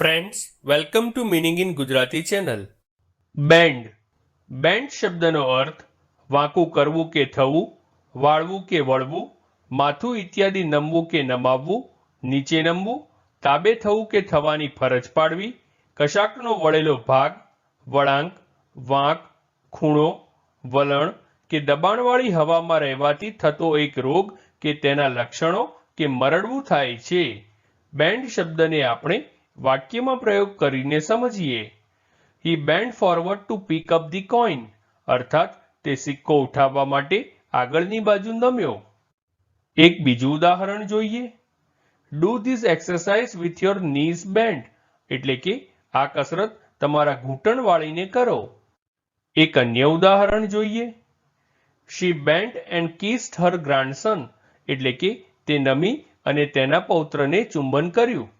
Friends welcome to meaning in Gujarati channel bend bend શબ્દનો અર્થ, વાંકું કરવું કે થવું, વાળવું કે વળવું, માથું ઇત્યાદિ નમવું કે નમાવવું, નીચે નમવું, તાબે થવું કે થવાની ફરજ પાડવી, કશાકનો વળેલો ભાગ, વળાંક, વાંક, ખૂણો, વલણ કે દબાણવાળી હવામાં રહેવાથી થતો એક રોગ કે તેના લક્ષણો કે મરડવું થાય છે. બેન્ડ શબ્દને આપણે વાક્યમાં પ્રયોગ કરીને સમજીએ. He bend forward to pick up the coin અર્થાત, તે સિક્કો ઉઠાવવા માટે આગળની બાજુ નમ્યો. એક બીજું ઉદાહરણ જોઈએ. Do this exercise with your knees bend એટલે કે આ કસરત તમારા ઘૂંટણ વાળીને કરો. એક અન્ય ઉદાહરણ જોઈએ. She bent and kissed her grandson એટલે કે તે નમી અને તેના પૌત્રને ચુંબન કર્યું.